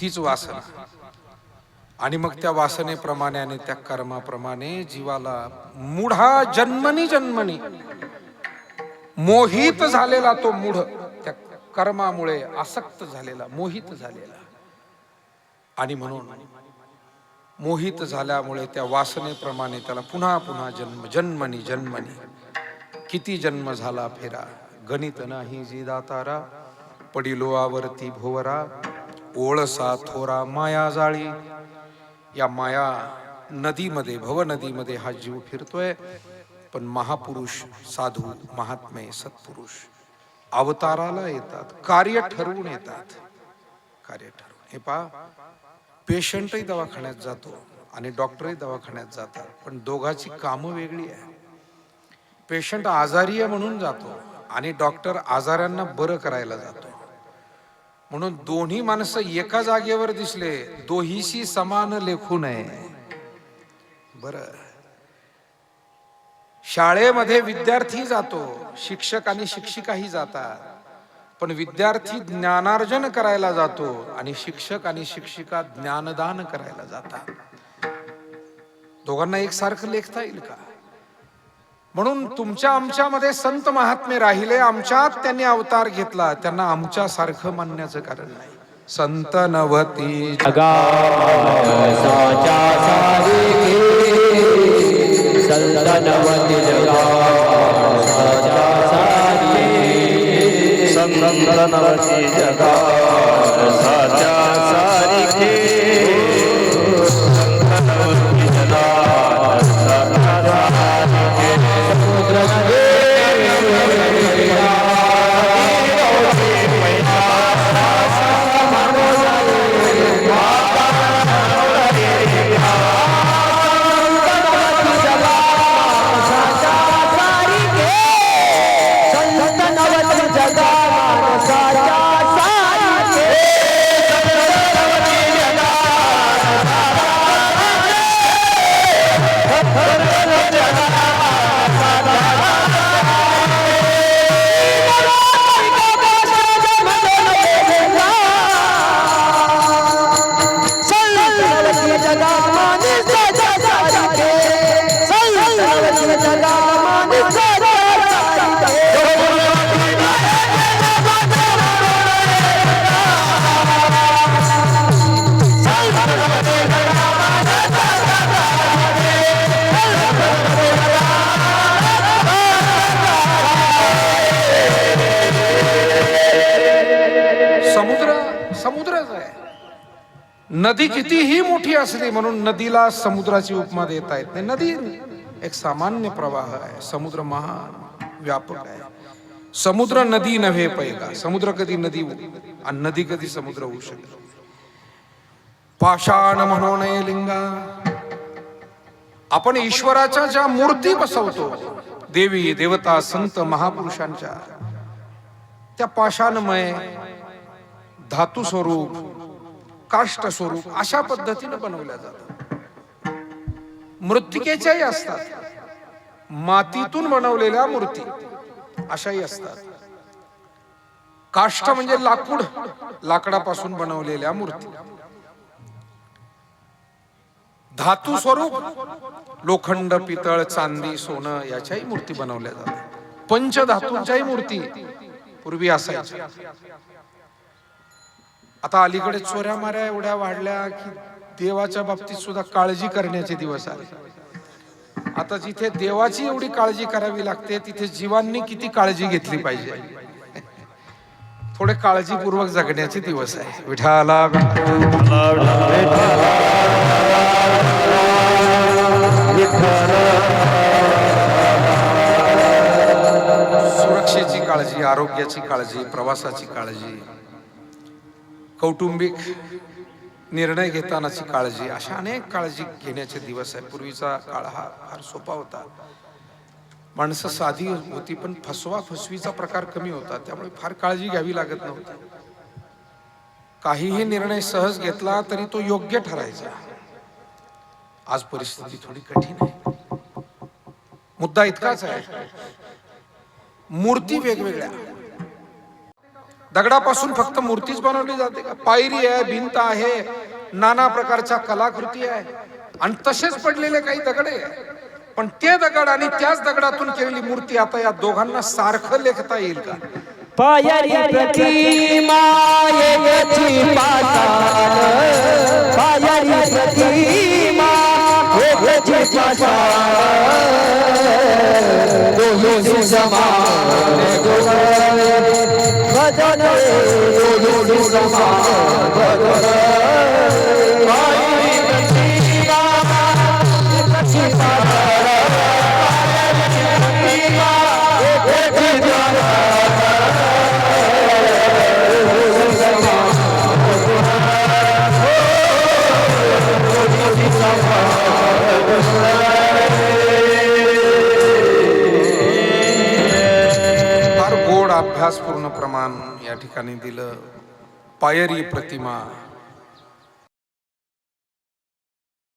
तीच वासना. आणि मग त्या वासनेप्रमाणे आणि त्या कर्माप्रमाणे जीवाला मुढा जन्मनी जन्मनी. मोहित झालेला तो मूढ त्या कर्मामुळे आसक्त झालेला मोहित झालेला. आणि म्हणून मोहित झाल्यामुळे त्या वासनेप्रमाणे त्याला पुन्हा पुन्हा जन्म जन्मनी जन्मनी. किती जन्म झाला फेरा? गणित नाही जी दातारा. पडिलो आवर्ती भोवरा. ओळसा थोरा माया जाळी. या माया नदीमध्ये भव नदीमध्ये हा जीव फिरतोय. पण महापुरुष साधू महात्मे सत्पुरुष अवताराला येतात कार्य ठरवून येतात. कार्य ठरवून. हे पहा पेशंटही दवाखान्यात जातो आणि डॉक्टरही दवाखान्यात जातात. पण दोघाची कामं वेगळी आहे. पेशंट आजारी आहे म्हणून जातो आणि डॉक्टर आजारांना बरं करायला जातो. म्हणून दोन्ही माणसं एका जागेवर दिसले दोहीशी समान लेखू नये. बर. शाळेमध्ये विद्यार्थी जातो शिक्षक आणि शिक्षिकाही जातात. पण विद्यार्थी ज्ञानार्जन करायला जातो आणि शिक्षक आणि शिक्षिका ज्ञानदान करायला जातात. दोघांना एकसारखं लेखता येईल का? म्हणून तुमच्या आमच्यामध्ये संत महात्मे राहिले. आमच्यात त्यांनी अवतार घेतला. त्यांना आमच्या सारखं मानण्याचं कारण नाही. संत नवती जगा नवती सारी जगा सारी नदी कितीही मोठी असली म्हणून नदीला समुद्राची उपमा देता येत नाही. नदी एक सामान्य प्रवाह आहे. समुद्र महान व्यापक आहे. समुद्र नदी नव्हे पैगा. समुद्र कधी नदी आणि नदी कधी समुद्र होऊ शकतो पाषाण म्हणून लिंगा. आपण ईश्वराच्या ज्या मूर्ती बसवतो देवी देवता संत महापुरुषांच्या त्या पाषाणमय धातू स्वरूप काष्ट स्वरूप अशा पद्धतीने बनवल्या जातात. मृत्तिकेच्याही असतात. मातीतून बनवलेल्या मूर्ती अशाही असतात. काष्ट म्हणजे लाकूड लाकडापासून बनवलेल्या मूर्ती. धातू स्वरूप लोखंड पितळ चांदी सोनं याच्याही मूर्ती बनवल्या जातात. पंचधातूंच्याही मूर्ती पूर्वी असायच्या. आता अलीकडे चोऱ्या माऱ्या एवढ्या वाढल्या की देवाच्या बाबतीत सुद्धा काळजी करण्याचे दिवस आले. आता जिथे देवाची एवढी काळजी करावी लागते तिथे जीवांनी किती काळजी घेतली पाहिजे? थोडे काळजीपूर्वक जगण्याचे दिवस आहे. विठाला सुरक्षेची काळजी आरोग्याची काळजी प्रवासाची काळजी. कौटुंबिक निर्णय घेतानाची काळजी. अशा अनेक काळजी घेण्याचे दिवस आहे पूर्वीचा काळ हा फार सोपा होता. माणसं साधी होती पण फसवा फसवीचा प्रकार कमी होता. त्यामुळे फार काळजी घ्यावी लागत नव्हती. काहीही निर्णय सहज घेतला तरी तो योग्य ठरायचा. आज परिस्थिती थोडी कठीण आहे. मुद्दा इतकाच आहे. मूर्ती वेगवेगळ्या. दगडापासून फक्त मूर्तीच बनवली जाते का? पायरी आहे भिंत आहे नाना प्रकारच्या कलाकृती आहे. आणि तसेच पडलेले काही दगडे आहे पण ते दगड आणि त्याच दगडातून केलेली मूर्ती आता या दोघांना सारखं लेखता येईल का? पायरी प्रतिमा पायरी प्रतिमा दोन्ही समान अभ्यासपूर्ण प्रमाण या ठिकाणी दिलं. पायरी प्रतिमा